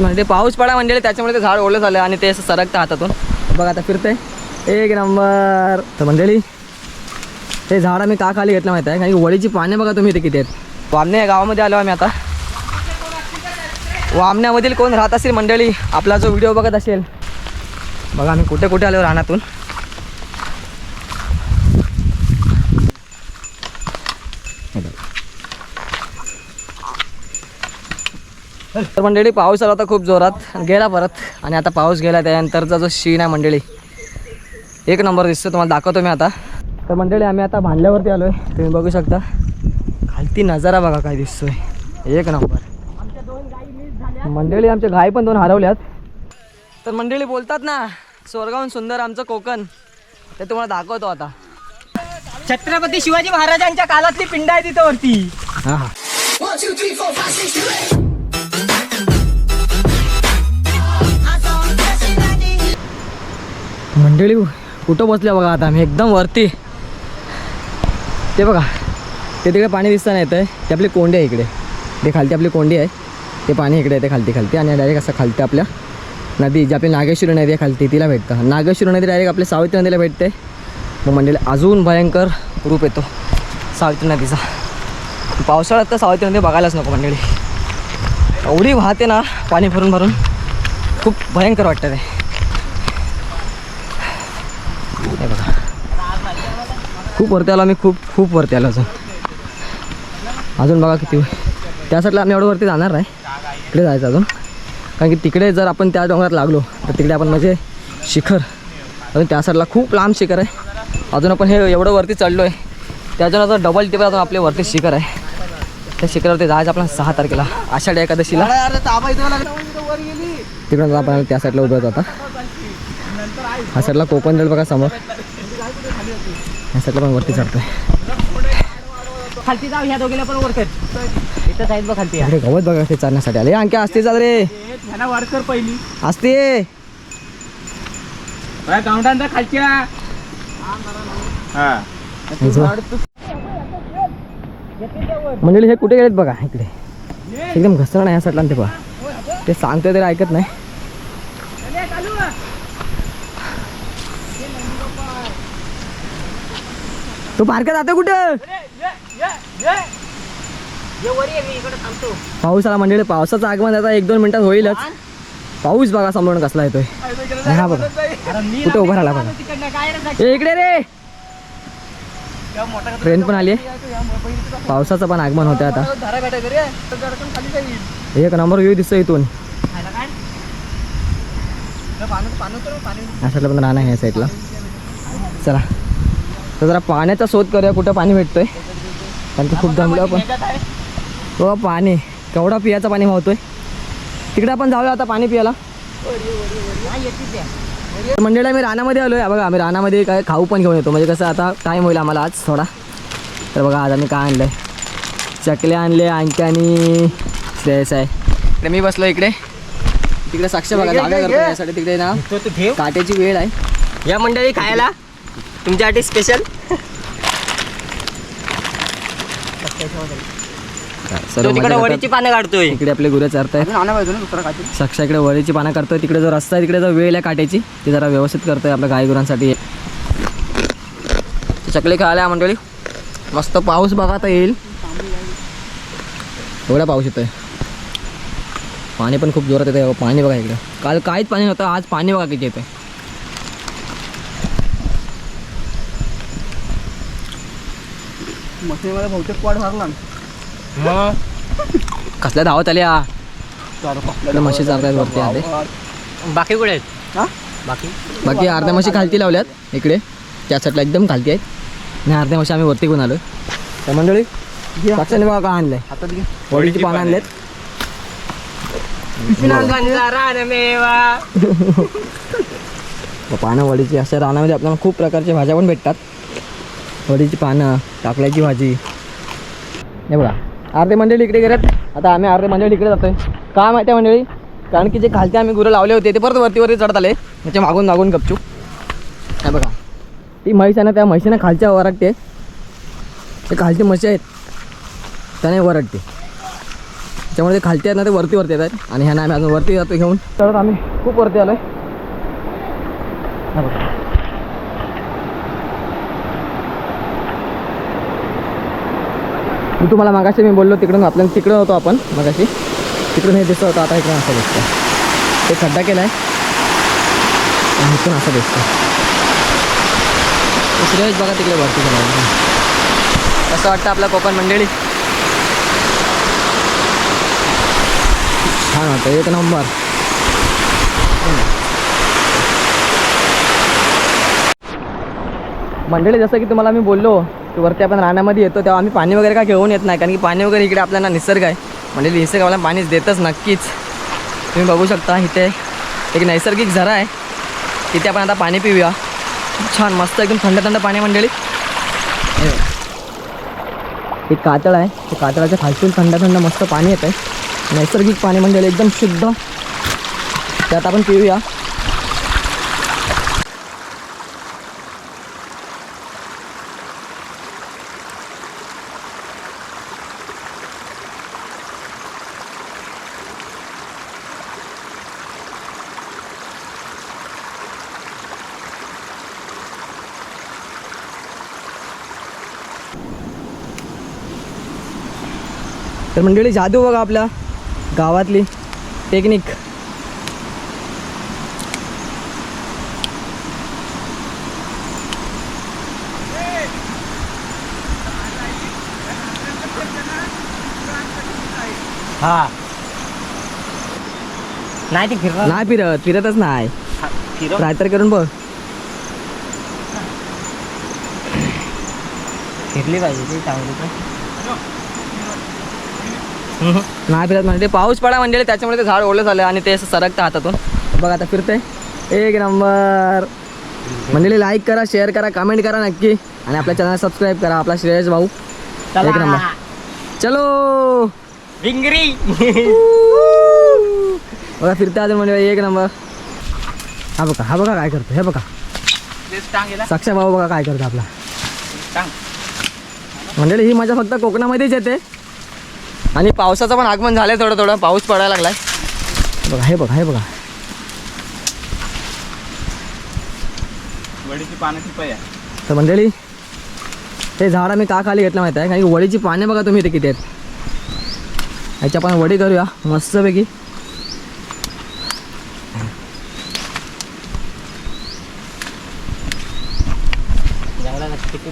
म्हणजे पाऊस पडा म्हणजे त्याच्यामुळे ते झाड ओलं झालं आणि ते असं सरकतं हातातून. बघा आता फिरतंय. एक नंबर. तर मंडळी ते झाड आम्ही का खाली घेतलं माहिती आहे? कारण की वडीची पाने बघा तुम्ही इथे किती आहेत. वामने या गावामध्ये आलो आम्ही आता. वामण्यामधील कोण राहत असेल मंडळी? आपला जो व्हिडिओ बघत असेल. बघा आम्ही कुठे कुठे आलो रानातून. तर मंडळी पाऊस आला होता खूप जोरात. गेला परत. आणि आता पाऊस गेला त्यानंतरचा जो शीन आहे मंडळी एक नंबर दिसतो तुम्हाला दाखवतो मी आता. तर मंडळी आम्ही आता भांडल्यावरती आलो आहे तुम्ही बघू शकता. खालती नजारा बघा काय दिसतोय. एक नंबर. मंडळी आमच्या गाय पण दोन हरवल्यात. तर मंडळी बोलतात ना स्वर्गाहून सुंदर आमचं कोकण. ते तुम्हाला दाखवतो आता. छत्रपती शिवाजी महाराजांच्या कालातली पिंड आहे तिथं वरती. मंडळी कुठं बसल्या बघा आता आम्ही? एकदम वरती. ते बघा ते तिकडे पाणी दिसतं नाही येतं ते आपली कोंडी आहे इकडे. ते खालती आपली कोंडी आहे. ते पाणी इकडे येते खालती खालती आणि डायरेक्ट असं खालती आपल्या नदी जी आपली नागेश्वरी नदी आहे खालती तिला भेटतं. नागेश्वरी नदी डायरेक्ट आपल्या सावित्री नदीला भेटते. मग मंडळी अजून भयंकर रूप येतो सावित्री नदीचा. पावसाळ्यात तर सावित्री नदी बघायलाच नको मंडळी. एवढी वाहते ना पाणी भरून भरून. खूप भयंकर वाटतं ते हे बघा खूप वरती आलो आम्ही खूप खूप वरती आलो अजून अजून बघा किती त्या साईडला आम्ही एवढं वरती जाणार नाही. तिकडे जायचं अजून. कारण की तिकडे जर आपण त्या डोंगरात लागलो तर तिकडे आपण म्हणजे शिखर. अजून त्या साईडला खूप लांब शिखर आहे. अजून आपण हे एवढं वरती चढलो आहे त्याच्यानंतर डबल टिपर अजून आपले वरती शिखर आहे. त्या शिखरावरती जायचं आपल्याला सहा तारखेला आषाढी एकादशीला. तिकडून आपण त्या साईडला उभं होतो आता. हा साईडला कोकण बघा समोर. ह्या साईडला पण वरती चढतोय. खालती जाऊ ह्या दोघीला पण वर कर. इथं आहेत बघ खालती. गवत बघा ते चढण्यासाठी आले. आणखी असते चाल रे. ह्याला वर कर पहिली. असते खालच्या. हा. हे कुठे गेलेत बघा? इकडे. एकदम घसरण आहे या साईडला आणि ते बघा ते सांगतोय तरी ऐकत नाही. तो पार्क जातो कुठं? पाऊस आला म्हणजे पावसाचं आगमन आता एक दोन मिनिटात होईलच. पाऊस बघा समोरून कसला येतोय. हा बघा. कुठं उभा राहिला बघा. इकडे रे! ट्रेन पण आली आहे. पावसाचं पण आगमन होतं आता. एक नंबर व्ह्यू दिसतो इथून. या साईडला पण राहणं आहे या साईडला चला. तर जरा पाण्याचा शोध करूया कुठं पाणी भेटतोय. कारण की खूप दमलो आपण. हो पाणी. केवढा पियाचं पाणी मावतोय तिकडे आपण जाऊया आता पाणी पियाला. मंडळी आम्ही रानामध्ये आलो आहे बघा आम्ही रानामध्ये काय खाऊ पण घेऊन येतो. म्हणजे कसं आता टाईम होईल आम्हाला आज थोडा. तर बघा आज आम्ही काय आणलं आहे चकले आणले आणखी आणि श्रेयस आहे. इकडे मी बसलो इकडे. तिकडे साक्ष बघा जागा करतो यासाठी. तिकडे ना काट्याची वेळ आहे. या मंडळी खायला. तुमच्यासाठी स्पेशल सर्व तिकडे मजा वडीची करतात. पानं काढतोय. इकडे आपले गुरं चरत आहेत साक्षा इकडे वडीची पानं करतोय तिकडे जो रस्ता आहे तिकडे जो वेळ आहे काट्याची ती जरा व्यवस्थित करतोय आपल्या गाई गुरांसाठी. चकली खायला मंडळी. मस्त पाऊस बघा आता येईल. एवढा पाऊस येतोय. पाणी पण खूप जोरात येतं पाणी बघा इकडे. काल काहीच पाणी नव्हतं आज पाणी बघा किती येतंय कसल्या धावत आल्या? म्हशी चालतात वरती आले बाकी कुठे आहेत? बाकी? बाकी अर्ध्या म्हशी खालती लावल्यात इकडे. त्या साईडला एकदम खालती आहेत. आणि अर्ध्या म्हशी आम्ही वरती घेऊन आलो. तर मंडळी साक्षाने बघा का आणलंय? वडीची पानं आणलेत. पानं वडीची अशा रानामध्ये आपल्याला खूप प्रकारच्या भाज्या पण भेटतात. वडीची पानं टाकल्याची भाजी. हे बघा अर्धे मंडळी इकडे गेल्यात आता आम्ही अर्धे मंडळी इकडे जातोय. का माहिती आहे मंडळी? कारण की जे खालचे आम्ही गुरं लावले होते ते परत वरती वरती चढत आले त्याच्या मागून मागून गपचूप हे बघा ती म्हैस आहे ना त्या म्हशीनं खालच्या वरटते ते खालची म्हशी आहेत त्याने वरटते त्यामुळे ते खालते आहेत ना ते वरती वरती येत आणि ह्यांना आम्ही अजून वरती जातो घेऊन. चढत आम्ही खूप वरती आलो आहे मी तुम्हाला मागाशी मी बोललो तिकडून आपल्याला तिकडं होतो आपण मगाशी. तिकडून हे दिसत होतं आता इकडून असं दिसतं. ते खड्डा केला आहे आणि इथून असं दिसतं. सुरेश बघा तिकडे भरती झाला कसं वाटतं आपल्या कोकण मंडळी? छान वाटतं एक नंबर. मंडळी जसं की तुम्हाला मी बोललो वरती आपण रानामध्ये येतो तेव्हा आम्ही पाणी वगैरे काय घेऊन येत नाही कारण की पाणी वगैरे इकडे आपल्याला निसर्ग आहे. म्हणजे निसर्ग आपल्याला पाणीच देतच नक्कीच. तुम्ही बघू शकता इथे एक नैसर्गिक झरा आहे. तिथे आपण आता पाणी पिऊया. छान मस्त एकदम थंड थंड पाणी मंडळी. एक कातळ आहे. ते कातळाच्या खालतून थंड थंड मस्त पाणी येत आहे नैसर्गिक पाणी मंडळी एकदम शुद्ध. त्यात आपण पिऊया. तर मंडळी जादू बघा आपल्या गावातली टेक्निक हा. नाही ती फिरणार नाही फिरत फिरतच नाही. ट्राय तर करून बघ. फिरली पाहिजे ती चांगली तर. नाही फिरत म्हणजे पाऊस पडा म्हणजे त्याच्यामुळे ते झाड ओलं झालं आणि ते सरकतं हातातून. बघा आता फिरतंय. एक नंबर. मंडळी लाईक करा शेअर करा कमेंट करा नक्की. आणि आपल्या चॅनल सबस्क्राईब करा. आपला श्रेयस भाऊ. एक नंबर. चलो. विंगरी. बघा फिरता अजून म्हणजे एक नंबर. हा बघा हा बघा काय करतो हे बघा. साक्षा भाऊ बघा काय करतो आपला. मंडळी ही मजा फक्त कोकणामध्येच येते. आणि पावसाचं पण आगमन झालंय थोडं थोडं. पाऊस पडायला लागलाय. बघा हे बघा हे बघा. वडीची पाण्याची आहे तर मंडळी हे झाड आम्ही का खाली घेतलं माहिती आहे? कारण की वडीची पाने बघा तुम्ही इथे किती आहेत. ह्याची आपण वडी करूया मस्तपैकी.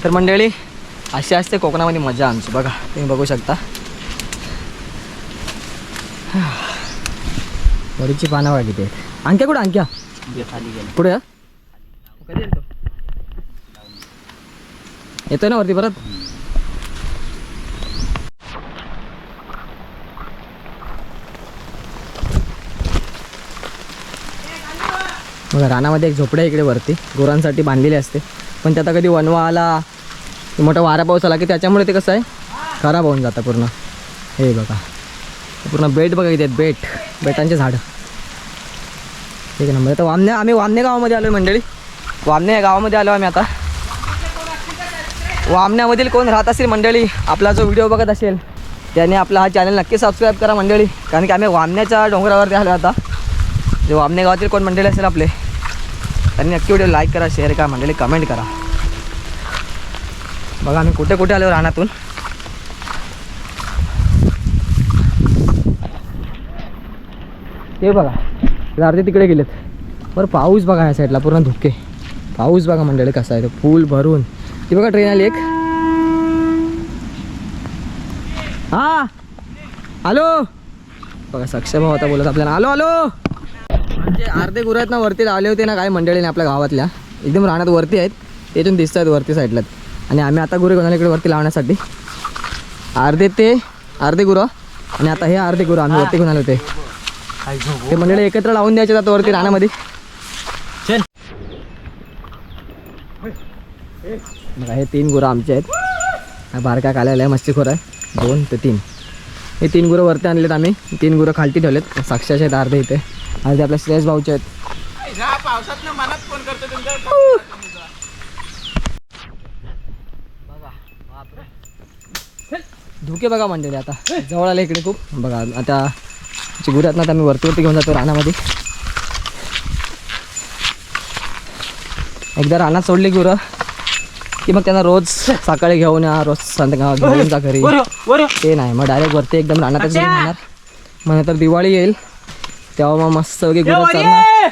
तर मंडळी अशी असते कोकणामध्ये मजा आमची. बघा तुम्ही बघू शकता. वडीची पानं किती आहेत अंक्या कुठं? गेलं. पुढे. येतोय ना वरती परत? बघा रानामध्ये एक झोपडं इकडे वरती. गुरांसाठी बांधलेली असते. पण त्यात कधी वनवा आला मोठा वारा पाऊस आला की त्याच्यामुळे ते कसं आहे? खराब होऊन जातं पूर्ण. हे बघा. पूर्ण बेट बघा इथे बेट. बेटांचे झाडं. ठीक आहे नंबर. आता वामने आम्ही वामने गावामध्ये आलो मंडळी. वामने या गावामध्ये आलो आम्ही आता. वामण्यामधील कोण राहत असेल मंडळी आपला जो व्हिडिओ बघत असेल त्याने आपला हा चॅनल नक्की सबस्क्राईब करा मंडळी. कारण की आम्ही वामण्याच्या डोंगरावरती आलो आता. जे वामने गावातील कोण मंडळी असेल आपले त्यांनी नक्की व्हिडिओ लाईक करा शेअर करा मंडळी कमेंट करा. बघा आम्ही कुठे कुठे आलो रानातून. ते बघा. अर्धे तिकडे गेलेत. बरं पाऊस बघा ह्या साईडला पूर्ण धुके. पाऊस बघा मंडळी कसा आहे तो फुल भरून. ती बघा ट्रेन आली एक. हा. हॅलो बघा सक्षम होता बोलत आपल्याला. आलो आलो. म्हणजे अर्धे गुरात आहेत ना वरती लावले होते ना काही मंडळीने आपल्या गावातल्या. एकदम राहण्यात वरती आहेत. ते इथून दिसत आहेत वरती साईडला आणि आम्ही आता गुरे घेऊन इकडे वरती लावण्यासाठी? अर्धे ते अर्धे गुरं. आणि आता हे अर्धे गुरं आम्ही वरती घेऊन आलो होते? ते मंडळी एकत्र लावून द्यायचे आता वरती रानामध्ये. चल. बघा हे तीन गुरं आमचे आहेत. हा बारका काल्याला आहे मस्तीखोर आहे. दोन ते तीन. हे तीन गुरं वरती आणलेत आम्ही. तीन गुरं खालती ठेवलेत. साक्षाचे आहेत अर्धे इथे. अर्धे आपल्या श्रेयस भाऊचे आहेत. धुके बघा मंडळी आता. जवळ आले इकडे खूप. बघा आता आहेत ना आता मी वरती वरती घेऊन जातो रानामध्ये. एकदा रानात सोडली गुरं की मग त्यांना रोज सकाळी घेऊन या रोज संध्याकाळ घेऊन जा घरी. ते नाही मग डायरेक्ट वरती एकदम रानातच घेऊन मग नंतर दिवाळी येईल तेव्हा मग मस्त वगैरे गुरं चरणार.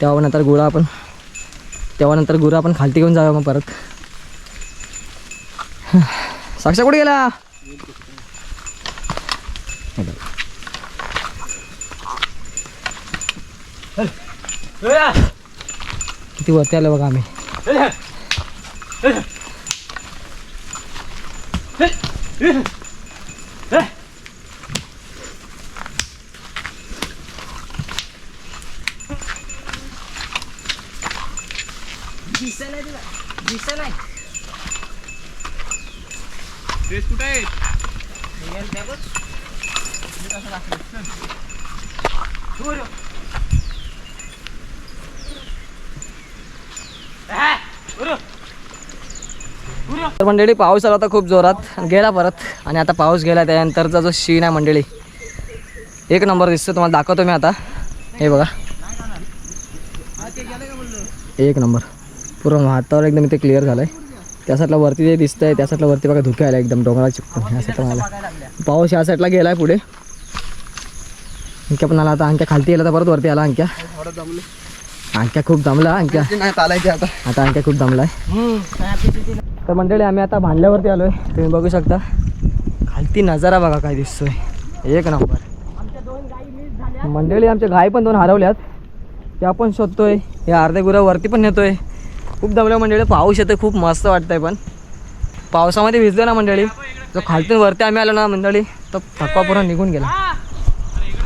तेव्हा नंतर गुळा आपण तेव्हा नंतर गुरं आपण खालती घेऊन जाऊया मग परत. साक्षा कुठे गेला? किती वरती आलं बघा आम्ही. ड्रेस कुठे आहे तर मंडळी पाऊस आला होता खूप जोरात. गेला परत. आणि आता पाऊस गेला त्यानंतरचा जो शीन आहे मंडळी एक नंबर दिसतो तुम्हाला दाखवतो मी आता. हे बघा. एक नंबर. पूर्ण वातावरण एकदम इथे क्लिअर झालं आहे त्या साईडला वरती जे दिसतं आहे त्या साईडला वरती बघा धुके आला एकदम डोंगराला चिपकून. ह्या साईडला आला पाऊस ह्या साईडला गेला आहे पुढे. अंक्या पण आला आता. अंक्या खालती गेला तर परत वरती आला अंक्या. अंक्या खूप दमला अंक्या. आता. अंक्या खूप दमला आहे तर मंडळी आम्ही आता भांडल्यावरती आलो आहे तुम्ही बघू शकता. खालती नजारा बघा काय दिसतोय. एक नंबर. मंडळी आमच्या गाय पण दोन हरवल्यात. त्या पण शोधतोय. हे अर्धे गुरं वरती पण नेतोय. खूप दमल्या मंडळी. पाऊस येतोय खूप मस्त वाटतंय पण. पावसामध्ये भिजलो ना मंडळी. जो खालतून वरती आम्ही आलो ना मंडळी तो थकवा पूर्ण निघून गेला.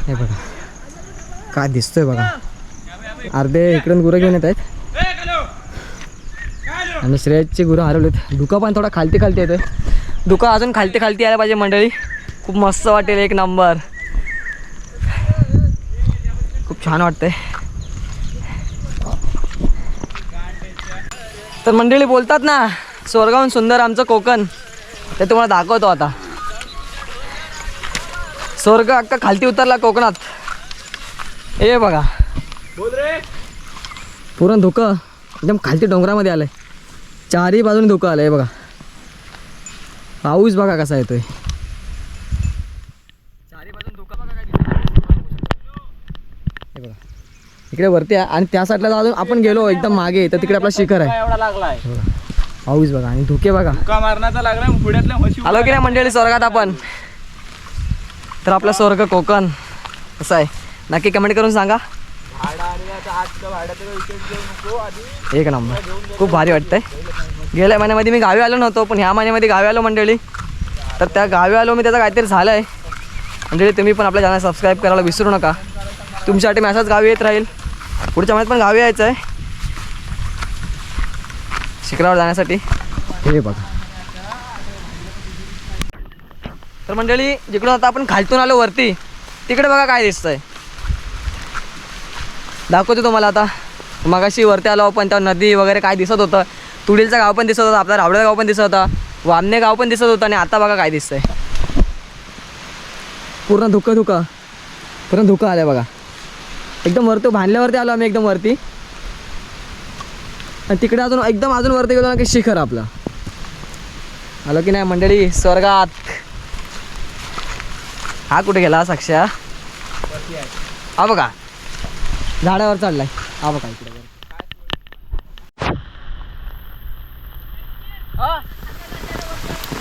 हे बघा. काय दिसतोय बघा. अर्धे इकडून गुरं घेऊन येत आहेत. आणि श्रेयसची गुरं हरवलीत. धुका पण थोडा खालती खालती येतोय. धुका अजून खालती खालती यायला पाहिजे मंडळी. खूप मस्त वाटेल एक नंबर. खूप छान वाटतंय. तर मंडळी बोलतात ना स्वर्गाहून सुंदर आमचं कोकण. ते तुम्हाला दाखवतो आता. स्वर्ग अक्का खालती उतरला कोकणात. हे बघा. बोल रे. पूर्ण धुकं. एकदम खालती डोंगरामध्ये आलंय. चारही बाजूने धुकं आलंय बघा. पाऊस बघा कसा येतोय. बघा इकडे वरती आहे आणि त्या साईडला अजून आपण गेलो एकदम मागे तर तिकडे आपला शिखर आहे. एवढा लागलाय. पाऊस बघा आणि धुके बघा. का मारण्याचा लागला पुढ्यातल्या म्हशी आलो की नाही मंडळी स्वर्गात आपण? तर आपला स्वर्ग कोकण. कसं आहे. नक्की कमेंट करून सांगा. एक नंबर. खूप भारी वाटतंय. गेल्या महिन्यामध्ये मी गावी आलो नव्हतो पण ह्या महिन्यामध्ये गावी आलो मंडळी. तर त्या गावी आलो मी त्याचं काहीतरी झालं आहे मंडळी तुम्ही पण आपल्या चॅनल सबस्क्राईब करायला विसरू नका. तुमच्यासाठी मी असाच गावी येत राहील. पुढच्या महिन्यात पण गावी यायचं आहे शिखरावर जाण्यासाठी. हे बघा. तर मंडळी जिकडून आता आपण खालतून आलो वरती तिकडे बघा काय दिसतंय. दाखवतो तुम्हाला आता. मगाशी वरती आलो पण त्या नदी वगैरे काय दिसत होतं. तुडीलचं गाव पण दिसत होतं आपलं रावडेचं गाव पण दिसत होता. वामने गाव पण दिसत होतं आणि आता बघा काय दिसतंय. पूर्ण धुकं धुकं. पूर्ण धुकं आलं बघा. एकदम वरती भांडल्यावरती आलो आम्ही एकदम वरती. आणि तिकडे अजून एकदम अजून वरती गेलो ना की शिखर आपलं. आलो की नाही मंडळी स्वर्गात. हा कुठे गेला साक्षा हा बघा. झाडावर चढलाय हा बघा इकडे.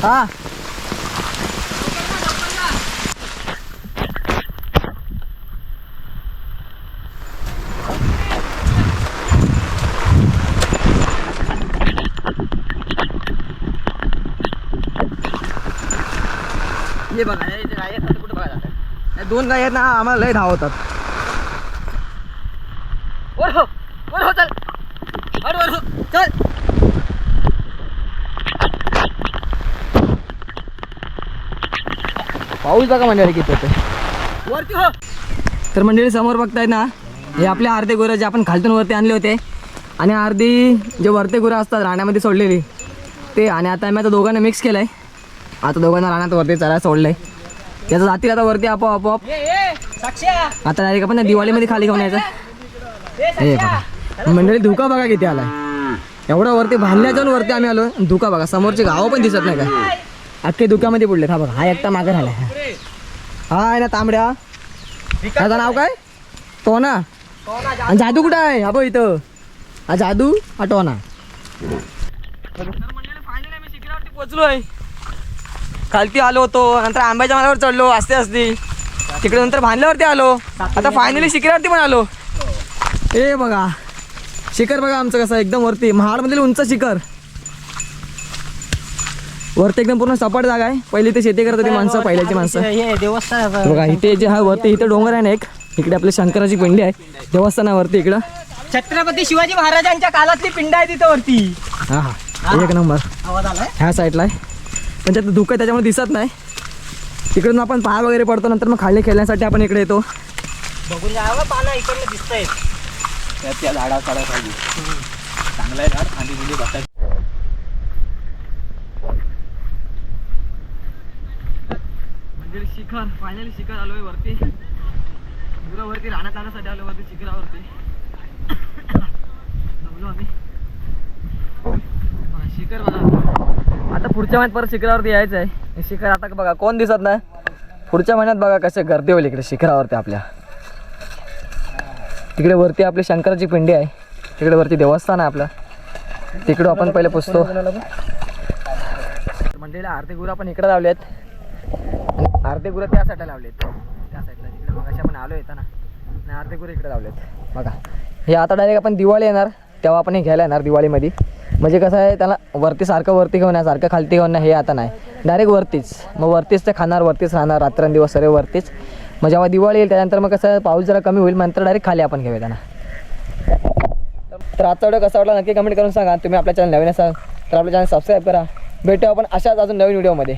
हा. हे बघा हे गाय ते कुठे बघायला दोन गाय आहेत ना आम्हाला लय धावतात वर हो वर हो चल. वर वर हो चल. पाऊस बघा मंडळी किती होते वरती हो. तर मंडळी समोर बघताय ना हे आपले अर्धे गुरं जे आपण खालतून वरती आणले होते. आणि अर्धी जे वरते गुरं असतात राण्यामध्ये सोडलेली ते आणि आता आम्ही आता दोघांना मिक्स केलं आहे आता दोघांना राहण्यात वरती चढायला सोडलंय. त्याचं जातील आता वरती आपोआप आता डायरेक्ट आपण ना दिवाळीमध्ये खाली घेऊन यायचं. हे बघा मंडळी धुका बघा किती आलाय. एवढा वरती भांडल्या जाऊन वरती आम्ही आलो धुका बघा समोरचे गावं पण दिसत नाही का? अख्खे धुक्यामध्ये पडलेत हा बघा हा एकटा मागे राहिला हा आहे ना तांबड्या. त्याचं नाव काय? टोना. आणि जादू कुठं आहे? हा बघ इथं. हा जादू हा टोना. पोचलोय खालती आलो होतो नंतर आंब्याच्या मालावर चढलो असते असते तिकडे नंतर भांडल्यावरती आलो. आता फायनली शिखरावरती पण आलो. ए बघा शिखर बघा आमचं कसं एकदम वरती महाडमधील उंच शिखर. वरती एकदम पूर्ण सपाट जागा आहे. पहिली ते शेती करत होती माणसं पहिल्याची माणसं. हे देवस्थान बघा इथे जे हा वरती इथे डोंगर आहे ना एक. इकडे आपली शंकराची पिंडी आहे. देवस्थानावरती इकडं. छत्रपती शिवाजी महाराजांच्या काळातली पिंड आहे तिथं वरती. हा हा. एक नंबर. ह्या साईडला आहे. पण त्यात धुकं आहे त्याच्यामुळे दिसत नाही. तिकडून आपण पाय वगैरे पडतो नंतर मग खाली खेळण्यासाठी आपण इकडे येतो. बघून जावं पानं इकडनं दिसतंय. त्या त्या झाडा काढा पाहिजे. चांगला आहे झाड खाली मुली बसायचं म्हणजे शिखर फायनली शिखर आलोय वरती. वरती राहण्यात आणण्यासाठी आलो वरती शिखरावरती. जमलो आम्ही. शिखर बघा. आता पुढच्या महिन्यात परत शिखरावरती यायचं आहे शिखर आता बघा कोण दिसत नाही? पुढच्या महिन्यात बघा कसे गर्दी होईल इकडे शिखरावरती आपल्या. तिकडे वरती आपली शंकराची पिंडी आहे. तिकडे वरती देवस्थान आहे आपलं. तिकडं आपण पहिले पुसतो. मंडळीला आरती गुरु आपण इकडे लावले आहेत आरती गुरु त्या साईडला आहेत त्या साईडला तिकडे मग आपण आलो येताना. आणि आरती गुरु इकडे लावलेत. बघा. हे आता डायरेक्ट आपण दिवाळी येणार. तेव्हा आपण हे घ्यायला येणार दिवाळीमध्ये. म्हणजे कसं आहे त्याला वरती सारखं वरती घेऊन या सारखं खालती घेऊन हे आता नाही. डायरेक्ट वरतीच. मग वरतीच ते खाणार वरतीच राहणार. रात्रंदिवस सर्व वरतीच. मग जेव्हा दिवाळी येईल त्यानंतर मग कसं पाऊस जरा कमी होईल नंतर डायरेक्ट खाली आपण घेऊया त्यांना. तर आजचा व्हिडिओ कसा वाटला नक्की कमेंट करून सांगा. तुम्ही आपल्या चॅनल नवीन असाल तर आपल्या चॅनल सबस्क्राईब करा. भेटू आपण अशाच अजून नवीन व्हिडिओमध्ये.